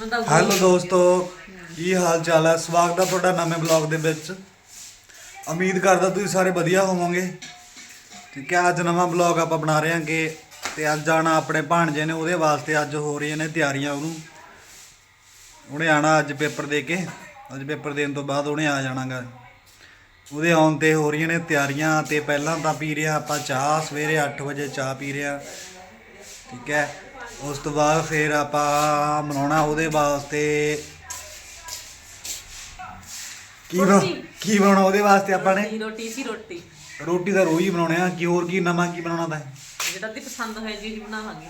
Hello ਦੋਸਤੋ ਕੀ ਹਾਲ ਚਾਲ ਹੈ? ਸਵਾਗਤ ਹੈ ਤੁਹਾਡਾ ਨਵੇਂ ਬਲੌਗ ਦੇ ਵਿੱਚ। ਉਮੀਦ ਕਰਦਾ ਤੁਸੀਂ ਸਾਰੇ ਵਧੀਆ ਹੋਵੋਗੇ। ਠੀਕ ਹੈ ਅੱਜ ਨਵਾਂ ਬਲੌਗ ਆਪਾਂ ਬਣਾ ਰਹੇ ਹਾਂਗੇ ਤੇ ਅੱਜ ਆਣਾ ਆਪਣੇ ਭਾਣਜੇ ਨੇ ਉਹਦੇ ਵਾਸਤੇ ਅੱਜ ਹੋ ਰਹੀਆਂ ਨੇ ਤਿਆਰੀਆਂ ਉਹਨੂੰ। ਉਹਨੇ ਆਣਾ ਅੱਜ ਪੇਪਰ ਦੇ ਕੇ। ਅੱਜ ਪੇਪਰ ਦੇਣ ਤੋਂ ਬਾਅਦ ਉਹਨੇ ਆ ਜਾਣਾਗਾ। ਉਹਦੇ ਆਉਣ ਤੇ ਹੋ ਰਹੀਆਂ ਨੇ ਤਿਆਰੀਆਂ ਤੇ ਪਹਿਲਾਂ ਤਾਂ ਪੀ ਰਿਹਾ ਆਪਾਂ ਚਾਹ ਸਵੇਰੇ 8 ਵਜੇ ਚਾਹ ਪੀ ਰਿਹਾ। ਠੀਕ ਹੈ ਉਸ ਤੋਂ ਬਾਅਦ ਫਿਰ ਆਪਾਂ ਬਣਾਉਣਾ ਉਹਦੇ ਵਾਸਤੇ। ਕੀ ਬਣਾ- ਕੀ ਬਣਾਉਣਾ ਉਹਦੇ ਵਾਸਤੇ ਆਪਾਂ ਨੇ? ਰੋਟੀ ਸੀ ਰੋਟੀ। ਰੋਟੀ ਦਾ ਰੋਈ ਬਣਾਉਣੇ ਆ। ਕੀ ਹੋਰ ਕੀ ਨਵਾਂ ਕੀ ਬਣਾਉਣਾ ਤਾਂ? ਜਿਹੜਾ ਤੇ ਪਸੰਦ ਹੋਇਆ ਜੀ ਬਣਾਵਾਂਗੇ।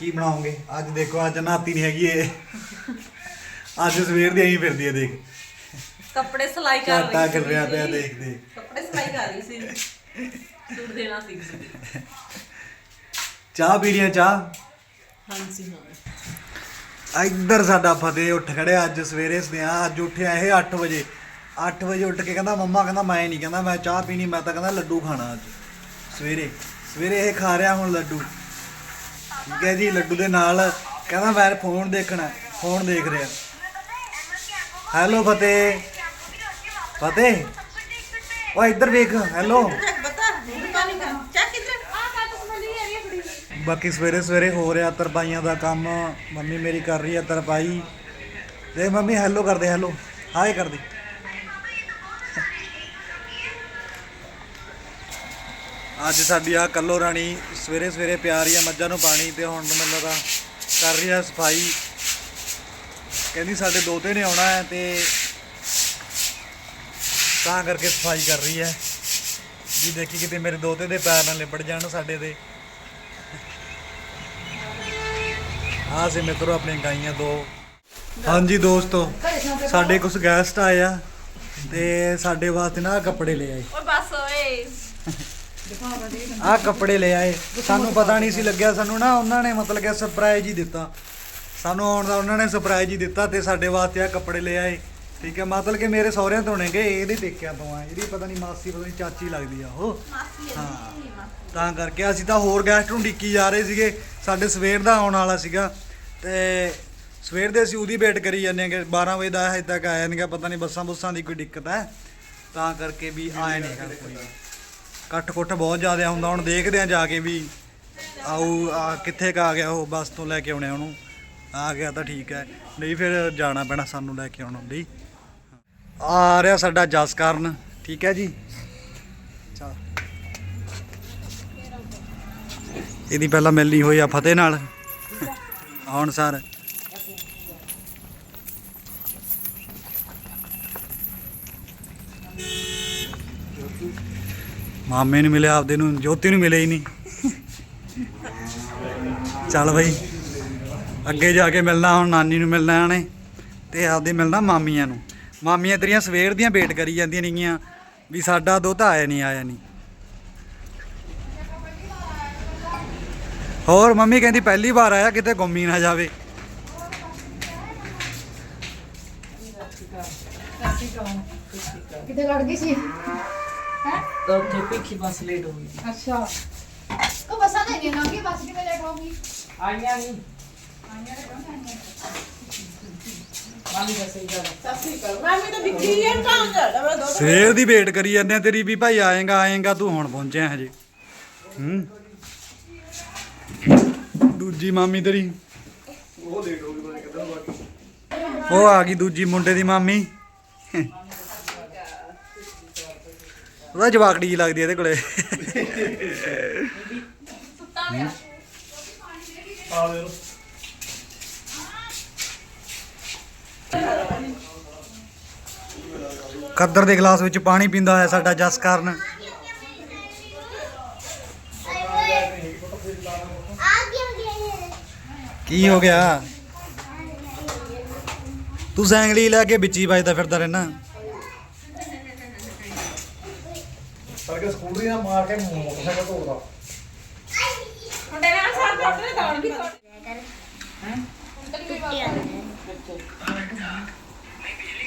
ਕੀ ਬਣਾਉਂਗੇ ਅੱਜ ਦੇਖੋ ਅੱਜ ਨਾਤੀ ਨਹੀਂ ਹੈਗੀ ਏ ਅੱਜ ਸਵੇਰ ਦੀ ਆਈ ਫਿਰਦੀ ਹੈ ਦੇਖ। ਕੱਪੜੇ ਸਿਲਾਈ ਕਰ ਰਹੀ ਕਰ ਰਿਹਾ ਪਿਆ ਦੇਖ ਦੇਖ। ਕੱਪੜੇ ਸਿਲਾਈ ਕਰ ਰਹੀ ਸੀ। ਸੂਟ ਦੇਣਾ ਸੀ। ਕਿਸੇ ਨੂੰ। ਚਾਹ ਪੀ ਲਿਆ ਚਾਹ? ਹਾਂਜੀ, ਹਾਂ। ਇੱਧਰ ਸਾਡਾ ਫਤਿਹ ਉੱਠ ਖੜਿਆ ਅੱਜ ਸਵੇਰੇ ਸਨੇਹਾ, ਅੱਜ ਉੱਠਿਆ ਇਹ 8 ਵਜੇ। 8 ਵਜੇ ਉੱਠ ਕੇ ਕਹਿੰਦਾ, ਮੰਮਾ ਕਹਿੰਦਾ, ਮੈਂ ਨਹੀਂ ਕਹਿੰਦਾ, ਮੈਂ ਚਾਹ ਪੀਣੀ, ਮੈਂ ਤਾਂ ਕਹਿੰਦਾ ਲੱਡੂ ਖਾਣਾ ਅੱਜ। ਸਵੇਰੇ ਸਵੇਰੇ ਇਹ ਖਾ ਰਿਹਾ ਹੁਣ ਲੱਡੂ। ਠੀਕ ਹੈ ਜੀ, ਲੱਡੂ ਦੇ ਨਾਲ ਕਹਿੰਦਾ, ਮੈਂ ਫੋਨ ਦੇਖਣਾ ਫੋਨ ਦੇਖ ਰਿਹਾ। ਹੈਲੋ ਫਤਿਹ। ਫਤਿਹ। ਉਹ ਇੱਧਰ ਵੇਖ ਹੈਲੋ ਬਾਕੀ ਸਵੇਰੇ ਸਵੇਰੇ ਹੋ ਰਿਹਾ ਤਰਪਾਈਆਂ ਦਾ ਕੰਮ। ਮੰਮੀ ਮੇਰੀ ਕਰ ਰਹੀ ਹੈ ਤਰਪਾਈ। ਦੇਖ ਮੰਮੀ ਹੈਲੋ ਕਰਦੇ ਹੈਲੋ ਹਾਏ ਕਰਦੇ। ਅੱਜ ਸਾਡੀ ਆ ਕੱਲੋ ਰਾਣੀ ਸਵੇਰੇ ਸਵੇਰੇ ਪਿਆ ਰਹੀ ਆ, ਮੱਝਾਂ ਨੂੰ ਪਾਣੀ ਤੇ ਹੁਣ ਮੈਨੂੰ ਲੱਗਦਾ ਕਰ ਰਹੀ ਆ ਸਫ਼ਾਈ। ਕਹਿੰਦੀ ਸਾਡੇ ਦੋਤੇ ਨੇ ਆਉਣਾ ਹੈ ਤੇ ਤਾਂ ਕਰਕੇ ਸਫ਼ਾਈ ਕਰ ਰਹੀ ਹੈ। ਜੀ ਦੇਖੀ ਕਿਤੇ ਮੇਰੇ ਦੋਤੇ ਦੇ ਪੈਰ ਨਾਲ ਲਿਪੜ ਜਾਣ ਸਾਡੇ ਦੇ ਆ ਸੇ ਮਿੱਤਰੋ ਆਪਣੀਆਂ ਗਾਈਆਂ ਦੋ। ਹਾਂਜੀ ਦੋਸਤੋ ਸਾਡੇ ਕੁਝ ਗੈਸਟ ਆਏ ਆ ਤੇ ਸਾਡੇ ਵਾਸਤੇ ਨਾ ਆਹ ਕੱਪੜੇ ਲੈ ਆਏ। ਓਏ ਬਸ ਓਏ। ਆਹ ਕੱਪੜੇ ਲੈ ਆਏ। ਸਾਨੂੰ ਪਤਾ ਨਹੀਂ ਸੀ ਲੱਗਿਆ ਸਾਨੂੰ ਨਾ ਉਹਨਾਂ ਨੇ ਮਤਲਬ ਕਿ ਸਰਪ੍ਰਾਈਜ਼ ਹੀ ਦਿੱਤਾ। ਸਾਨੂੰ ਆਉਣ ਦਾ ਉਹਨਾਂ ਨੇ ਸਰਪ੍ਰਾਈਜ਼ ਹੀ ਦਿੱਤਾ ਤੇ ਸਾਡੇ ਵਾਸਤੇ ਆ ਕੱਪੜੇ ਲੈ ਆਏ। ਠੀਕ ਹੈ ਮਤਲਬ ਕਿ ਮੇਰੇ ਸਹੁਰਿਆਂ ਤੋਂ ਨੇਗੇ ਇਹਦੇ ਪੇਕਿਆਂ ਤੋਂ ਆ। ਇਹਦੀ ਪਤਾ ਨਹੀਂ ਮਾਸੀ ਪਤਾ ਨਹੀਂ ਚਾਚੀ ਲੱਗਦੀ ਆ ਉਹ। ਹਾਂ ਤਾਂ ਕਰਕੇ ਅਸੀਂ ਤਾਂ ਹੋਰ ਗੈਸਟ ਨੂੰ ਡਿੱਕੀ ਜਾ ਰਹੇ ਸੀਗੇ। ਸਾਡੇ ਸਵੇਰ ਦਾ ਆਉਣ ਵਾਲਾ ਸੀਗਾ। ਤੇ ਸਵੇਰ ਦੇ ਅਸੀਂ ਉਹਦੀ ਵੇਟ ਕਰੀ ਜਾਂਦੇ ਹਾਂਗੇ 12 ਵਜੇ ਦਾ ਹਜੇ ਤੱਕ ਆਇਆ ਨਹੀਂਗਾ ਪਤਾ ਨਹੀਂ ਬੱਸਾਂ ਬੁੱਸਾਂ ਦੀ ਕੋਈ ਦਿੱਕਤ ਹੈ। ਤਾਂ ਕਰਕੇ ਵੀ ਆਏ ਨਹੀਂ ਗਾ ਕੋਈ। ਕੱਟ ਕੁੱਟ ਬਹੁਤ ਜ਼ਿਆਦਾ ਹੁੰਦਾ ਹੁਣ ਦੇਖਦੇ ਆ ਜਾ ਕੇ ਵੀ ਆਊ ਆ ਕਿੱਥੇ ਕ ਆ ਗਿਆ ਉਹ ਬੱਸ ਤੋਂ ਲੈ ਕੇ ਆਉਣੇ ਉਹਨੂੰ। ਆ ਗਿਆ ਤਾਂ ਠੀਕ ਹੈ। ਨਹੀਂ ਫਿਰ ਜਾਣਾ ਪੈਣਾ ਸਾਨੂੰ ਲੈ ਕੇ ਆਉਣ ਲਈ ਆ ਰਿਹਾ ਸਾਡਾ ਜਸ ਕਰਨ, ਠੀਕ ਹੈ ਜੀ? ਇਹਦੀ ਪਹਿਲਾਂ ਮਿਲਣੀ ਹੋਈ ਆ ਫਤਿਹ ਨਾਲ। ਆਉਣ ਸਰ। ਮਾਮੇ ਨੂੰ ਮਿਲਿਆ, ਆਪਦੇ ਨੂੰ, ਜੋਤੀ ਨੂੰ ਮਿਲੇ ਹੀ ਨਹੀਂ। ਚੱਲ ਬਈ, ਅੱਗੇ ਜਾ ਕੇ ਮਿਲਣਾ, ਹੁਣ ਨਾਨੀ ਨੂੰ ਮਿਲਣਾ, ਇਹਨੇ। ਤੇ ਆਪਦੇ ਮਿਲਣਾ ਮਾਮੀਆਂ ਨੂੰ। ਮਾਮੀਆਂ ਤੇਰੀਆਂ ਸਵੇਰ ਦੀਆਂ ਵੇਟ ਕਰੀ ਜਾਂਦੀਆਂ ਨੇਗੀਆਂ ਵੀ ਸਾਡਾ ਦੋਤਾ ਆਇਆ ਨਹੀਂ ਆਇਆ ਨਹੀਂ। ਹੋਰ ਮੰਮੀ ਕਹਿੰਦੀ ਪਹਿਲੀ ਵਾਰ ਆਇਆ ਕਿਤੇ ਗੁੰਮੀ ਨਾ ਜਾਵੇ। ਕਿਤੇ ਲੜ ਗਈ ਸੀ? ਤਾਂ ਉੱਥੇ ਪਿੱਛੇ ਬੱਸ ਲੇਟ ਹੋ ਗਈ ਅੱਛਾ। ਕੋ ਬਸਾਂ ਨਹੀਂ ਨਾ ਕਿ ਬਸ ਕਿਵੇਂ ਲੇਟ ਹੋ ਗਈ ਆਈਆਂ ਨਹੀਂ ਸਵੇਰ ਦੀ ਵੇਟ ਕਰੀ ਜਾਂਦੇ ਆ ਤੇਰੀ ਵੀ ਭਾਈ ਆਏਗਾ ਆਏਗਾ ਤੂੰ ਹੁਣ ਪਹੁੰਚਿਆ ਹਜੇ। ਹੂੰ। ਦੂਜੀ ਮਾਮੀ ਤੇਰੀ। ਉਹ ਆ ਗਈ ਦੂਜੀ ਮੁੰਡੇ ਦੀ ਮਾਮੀ। ਉਹਦਾ ਜਵਾਕੜੀ ਜੀ ਲੱਗਦੀ ਆ ਇਹਦੇ ਕੋਲੇ। ਖੱਦਰ ਦੇ ਗਲਾਸ ਵਿੱਚ ਪਾਣੀ ਪੀਂਦਾ ਹੋਇਆ ਸਾਡਾ ਜਸ ਕਰਨ। ਕੀ ਹੋ ਗਿਆ? ਤੂੰ ਸੈਂਗਲੀ ਲੈ ਕੇ ਵਿੱਚੀ ਵੱਜਦਾ ਫਿਰਦਾ ਰਹਿਣਾ। ਕਰਕੇ ਸਕੂਟਰੀ ਨਾਲ ਮਾਰ ਕੇ ਮੋਟਰਸਾਈਕਲ